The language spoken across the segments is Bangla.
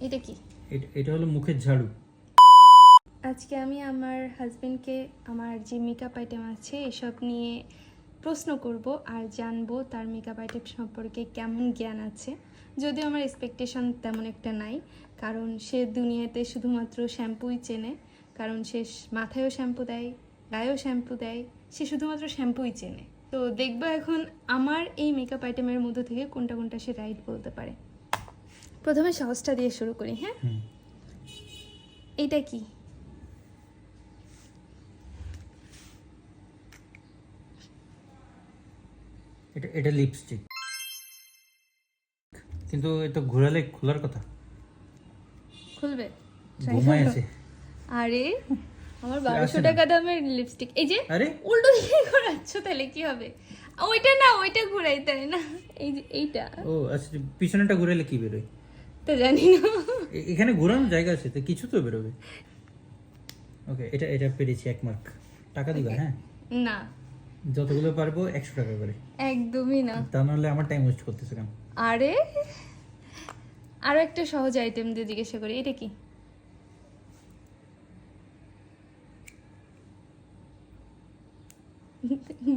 এটা কি? এটা- হলো মুখের ঝাড়ু। আজকে আমি আমার হাজবেন্ডকে আমার যে মেকআপ আইটেম আছে এসব নিয়ে প্রশ্ন করব আর জানব তার মেকআপ আইটেম সম্পর্কে কেমন জ্ঞান আছে। যদিও আমার এক্সপেকটেশন তেমন একটা নাই কারণ সে দুনিয়াতে শুধুমাত্র শ্যাম্পুই চেনে কারণ সে মাথায়ও শ্যাম্পু দেয় গায়েও শ্যাম্পু দেয় সে শুধুমাত্র শ্যাম্পুই চেনে। তো দেখব এখন আমার এই মেকআপ আইটেমের মধ্যে থেকে কোনটা কোনটা সে রাইট বলতে পারে। প্রথমে সহজটা দিয়ে শুরু করি হ্যাঁ। এটা কি? এটা এটা লিপস্টিক কিন্তু এটা ঘোরালে খোলার কথা। খুলবে? ঘুমায় আছে। আরে আমার বারোশো টাকা দামের লিপস্টিক এই যে আরে? উল্টো দিকে ঘোরাচ্ছ তাহলে কি হবে? ওইটা না ওইটা ঘুরাই তাই না? এই যে এইটা। ও আচ্ছা পিছনেটা ঘুরালে কি বেরোয়? তো জানি না। এখানে ঘোরানোর জায়গা আছে তো কিছু তো বেরোবে। ওকে এটা এটা পেরেছি এক মার্ক টাকা দিবা হ্যাঁ? না। যতগুলো পারব একশো টাকা করে। একদমই না। তা নাহলে আমার টাইম ওয়েস্ট করতেছে কেন? আরে আরও একটা সহজ আইটেম দিয়ে জিজ্ঞাসা করি এটা কি?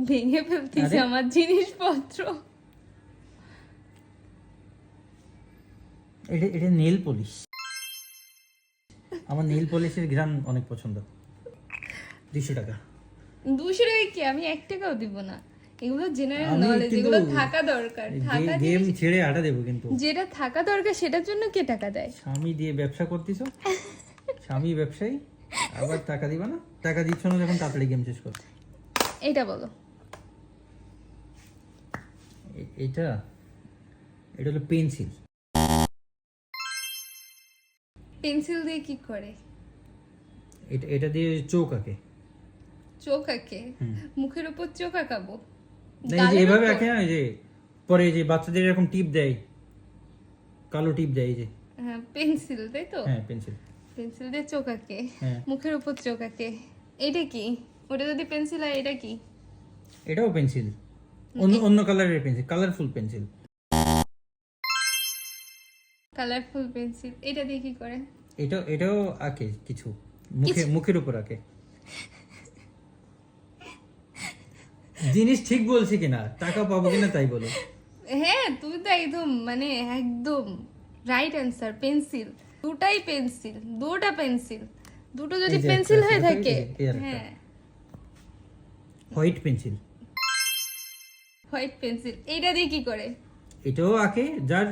ভেঙে ফেলতেছে আমার জিনিসপত্র। এটা এটা নেল পলিশ। আমার নেল পলিশের গ্রাম অনেক পছন্দ। দুশো টাকা। দুশো টাকা কি? আমি এক টাকাও দিব না। এগুলো জেনারেল নলেজ এগুলো থাকা দরকার। থাকা গেম ছেড়ে আটা দেবো কিন্তু। যেটা থাকা দরকার সেটার জন্য কে টাকা দেয়? স্বামী দিয়ে ব্যবসা করতেছ স্বামী ব্যবসায়ী? আবার টাকা দিবা না? টাকা দিচ্ছ না যখন তাড়াতাড়ি গেম শেষ কর এইটা বলো। এটা? এটা হলো পেন্সিল পেন্সিল দিয়ে কি করে? এটা এটা দিয়ে চোখ আঁকে চোখ আঁকে মুখের উপর চোখ আঁকাবো না, যে এভাবে আঁকে না যে পরে যে বাচ্চাদের এরকম টিপ দেয় কালো টিপ দেয় যে। হ্যাঁ পেন্সিল তাই তো? হ্যাঁ পেন্সিল। পেন্সিল দিয়ে চোখ আঁকে হ্যাঁ। মুখের উপর চোখ আঁকে এটা কি? ওটা যদি পেন্সিল হয় এটা কি? এটাও পেন্সিল। অন্য অন্য কালারের pencil colourful pencil. Colourful pencil এটা দিয়ে কি করে এটা এটাও আঁকে কিছু। মুখে মুখের উপর আঁকে। জিনিস ঠিক বলছি কিনা টাকা পাবো কিনা তাই বলো। হ্যাঁ তুই তো একদম মানে একদম রাইট অ্যান্সার পেন্সিল দুটাই পেন্সিল দুটা পেন্সিল দুটো যদি পেন্সিল হয়ে থাকে। হ্যাঁ। হোয়াইট পেন্সিল হোয়াইট পেন্সিল এইটা দিয়ে কি করে? এটাও আঁকে যার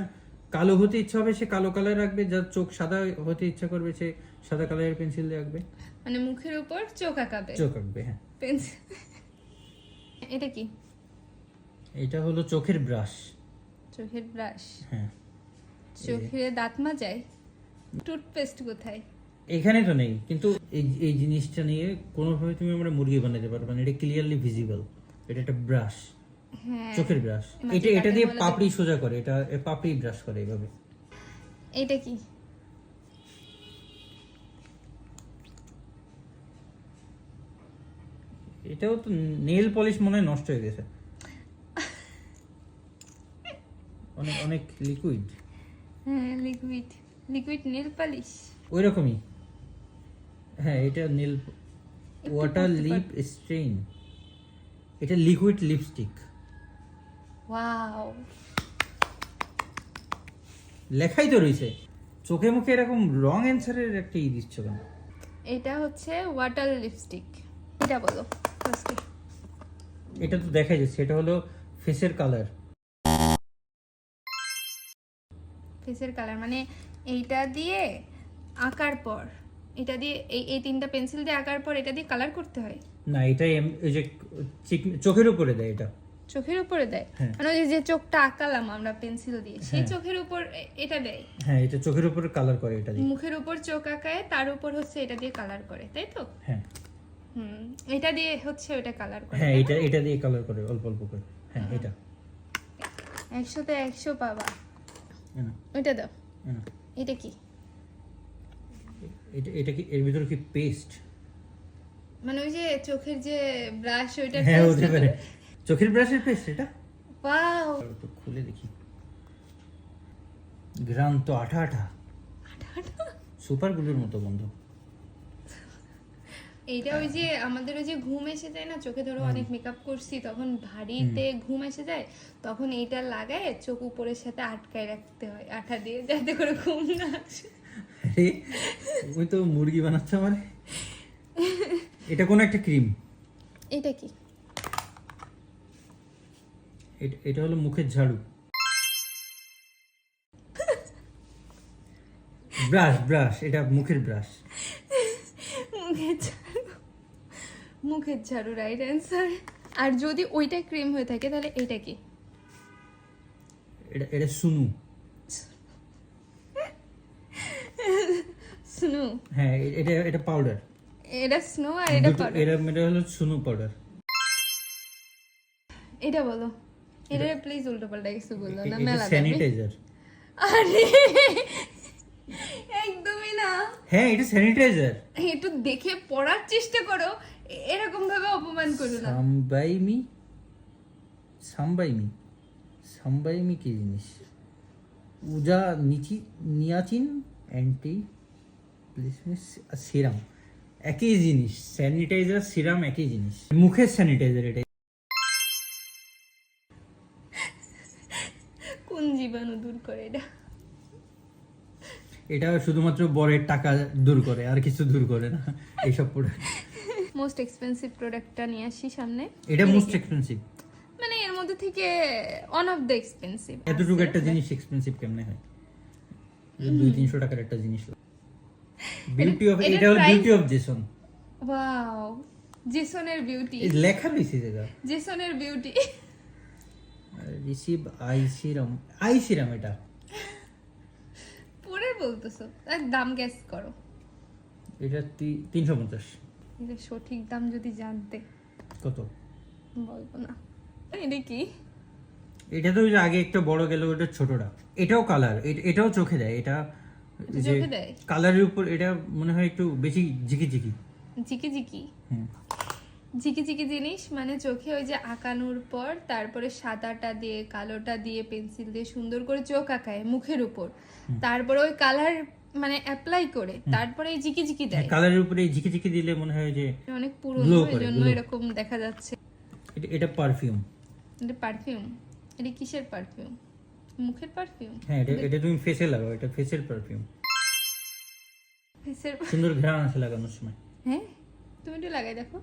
কালো হতে ইচ্ছা হবে সে কালো কালার রাখবে যার চোখ সাদা হতে ইচ্ছা করবে সে সাদা কালারের পেন্সিল দিয়ে আঁকবে। মানে মুখের উপর চোখ আঁকাবে। চোখ আঁকবে হ্যাঁ। পেন্সিল এটা কি? এটা হলো চোখের ব্রাশ চোখের ব্রাশ হ্যাঁ। চোখে দাঁত মাজায়? টুথপেস্ট কোথায়? এখানে তো নেই কিন্তু এই এই জিনিসটা নিয়ে কোনোভাবে তুমি আমরা মুরগি বানাতে পারবে না এটা ক্লিয়ারলি ভিজিবল এটা একটা ব্রাশ চোখের ব্রাশ এটা এটা দিয়ে পাপড়ি সোজা করে। এটা পাপড়ি ব্রাশ করে এইভাবে এটা কি? এটাও তো নেল পলিশ মনে হয় নষ্ট হয়ে গেছে। অনেক অনেক লিকুইড হ্যাঁ লিকুইড লিকুইড নেল পলিশ ওই রকমই হ্যাঁ এটা নেল ওয়াটার লিপ স্ট্রেন এটা লিকুইড লিপস্টিক ওয়াও লেখাই তো রয়েছে। চোখে মুখে এরকম রং অ্যান্সারের একটা ই দিচ্ছ কেন? এটা হচ্ছে ওয়াটার লিপস্টিক এটা বলো ফার্স্টে এটা তো দেখা যাচ্ছে এটা হলো ফেসের কালার ফেসের কালার মানে এইটা দিয়ে আঁকার পর এটা দিয়ে এই এই তিনটা পেন্সিল দিয়ে আঁকার পর এটা দিয়ে কালার করতে হয়? না এটা ওই যে চোখের উপরে দেয় এটা। চোখের উপরে দেয়। হ্যাঁ। মানে ওই যে- চোখটা আঁকালাম আমরা পেন্সিল দিয়ে সেই হ্যাঁ। চোখের উপর এটা দেয়। হ্যাঁ এটা চোখের উপরে কালার করে এটা দিয়ে। মুখের উপর চোখ আঁকায় তার উপর হচ্ছে এটা দিয়ে কালার করে তাই তো? হ্যাঁ। হুম এটা দিয়ে হচ্ছে ওটা কালার করে হ্যাঁ এটা এটা দিয়ে কালার করে অল্প অল্প করে। হ্যাঁ এটা। একশোতে একশো পাবা। এ না, ওইটা দাও। এটা কি? এটা এটা কি এর ভিতরে কি পেস্ট মানে ওই যে চোখের যে ব্রাশ ওইটা হ্যাঁ পারে। চোখের ব্রাশের পেস্ট এটা? ওয়াও তো খুলে দেখি। গ্রাম তো আঠা। আঠা আঠা? সুপার গ্লুর মতো বন্ধু এইটা ওই যে আমাদের ওই যে ঘুম এসে যায় না? চোখে ধরো অনেক মেকআপ করছি তখন ভারীতে ঘুম এসে যায় তখন এইটা লাগায় চোখ উপরের সাথে আটকায় রাখতে হয় আঠা দিয়ে যাতে করে ঘুম না আসে। ওই তো মুরগি বানাচ্ছে আমার। এটা কোন একটা ক্রিম? এটা কি? এটা হলো মুখের ঝাড়ু। ব্রাশ ব্রাশ এটা মুখের ব্রাশ। মুখের ঝাড়ু। মুখের ঝাড়ু রাইট অ্যান্সার আর যদি ওইটা ক্রিম হয়ে থাকে তাহলে এটা কি? এটা এটা সুনু। স্নো। হ্যাঁ এটা এটা পাউডার এটা স্নো আর এটা powder। এটা এটা হলো সুনু পাউডার এটা বলো। এটা প্লিজ উল্টো পাল্টা কিছু বলল না মেলা স্যানিটাইজার আরে একদমই না। হ্যাঁ এটা স্যানিটাইজার একটু দেখে পড়ার চেষ্টা করো এরকম ভাবে অপমান করো না। সাম্বাইমি সাম্বাইমি সাম্বাইমি কি জিনিস? উজা নিচি নিয়াচিন অ্যান্টি সিরাম একই জিনিস। স্যানিটাইজার সিরাম একই জিনিস। মুখের স্যানিটাইজার এটা করে এটা। এটা শুধুমাত্র বরের টাকা দূর করে আর কিছু দূর করে না এইসব প্রোডাক্ট মোস্ট এক্সপেন্সিভ প্রোডাক্টটা নিয়ে আসি সামনে। এটা মোস্ট এক্সপেন্সিভ মানে এর মধ্যে থেকে ওয়ান অফ দ্য এক্সপেন্সিভ এতটুকু একটা জিনিস এক্সপেন্সিভ কেমনে হয়? দুই তিনশো টাকার একটা জিনিস বিউটি অফ এটা হলো বিউটি অফ জেসন ওয়াও জেসনের বিউটি লেখা রয়েছে যেটা জেসনের beauty receive eye serum eye serum এটা। পরে বলতেছো। তার দাম গ্যাস করো। এটা তিনশো পঞ্চাশ। এটা সঠিক দাম যদি জানতে। কত? বলব না। এটা কি? এটা তো আগে একটা বড় গেল ওটা ছোটটা। এটাও কালার এটাও চোখে দেয়। এটা চোখে দেয়? কালারের উপর এটা মনে হয় একটু বেশি ঝিকি ঝিকি জিকি জিকি হুম। ঝিকি ঝিকি জিনিস মানে চোখে ওই যে আঁকানোর পর তারপরে সাদাটা দিয়ে কালোটা দিয়ে পেন্সিল দিয়ে সুন্দর করে চোখ আঁকায় মুখের উপর। তারপরে ওই কালার মানে অ্যাপ্লাই করে তারপরে এই ঝিকি ঝিকি দেয়। কালারের উপরে এই ঝিকি ঝিকি দিলে মনে হয় যে অনেক পুরনো করে, জন্য এরকম দেখা যাচ্ছে। এটা- এটা পারফিউম এটা পারফিউম এটা কিসের পারফিউম মুখের পারফিউম হ্যাঁ এটা এটা তুমি ফেসে লাগাও এটা ফেসের পারফিউম ফেসের সুন্দর ঘ্রাণ আছে লাগানোর সময়। হ্যাঁ তুমি একটু লাগাই দেখো।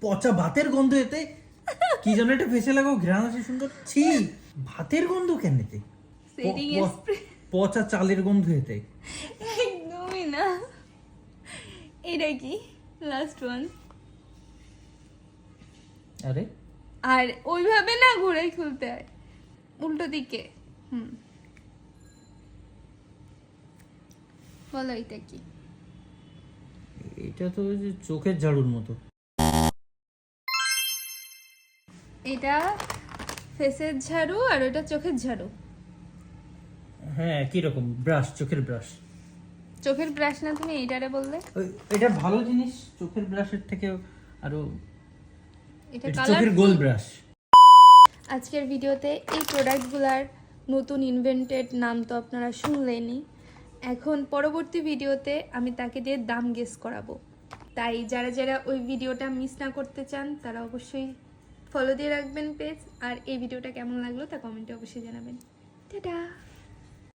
পচা ভাতের গন্ধ এতে। কি যেন এটা ফেসে লাগাও ঘ্রাণ আছে সুন্দর। ছি ভাতের গন্ধ কেন এতে? পচা চালের গন্ধ এতে। একদমই না। এটা কি? লাস্ট ওয়ান আরে। আর ওইভাবে না ঘুরে খুলতে হয়। উল্টো দিকে। হুম। বলো এটা কি? এটা তো ওই যে চোখের ঝাড়ুর মতো। এটা ফেসের ঝাড়ু আর ওটা চোখের ঝাড়ু। হ্যাঁ একই রকম ব্রাশ চোখের ব্রাশ। চোখের ব্রাশ না তুমি এইটারে বললে? এটা ভালো জিনিস চোখের ব্রাশের থেকে আরও এটা এটা চোখের গোল ব্রাশ। আজকের ভিডিওতে এই প্রোডাক্টগুলার নতুন ইনভেন্টেড নাম তো আপনারা শুনলেনই। এখন পরবর্তী ভিডিওতে আমি তাকে দিয়ে দাম গেস করাবো। তাই যারা যারা ওই ভিডিওটা মিস না করতে চান, তারা অবশ্যই ফলো দিয়ে রাখবেন পেজ আর এই ভিডিওটা কেমন লাগল তা কমেন্টে অবশ্যই জানাবেন। টাটা!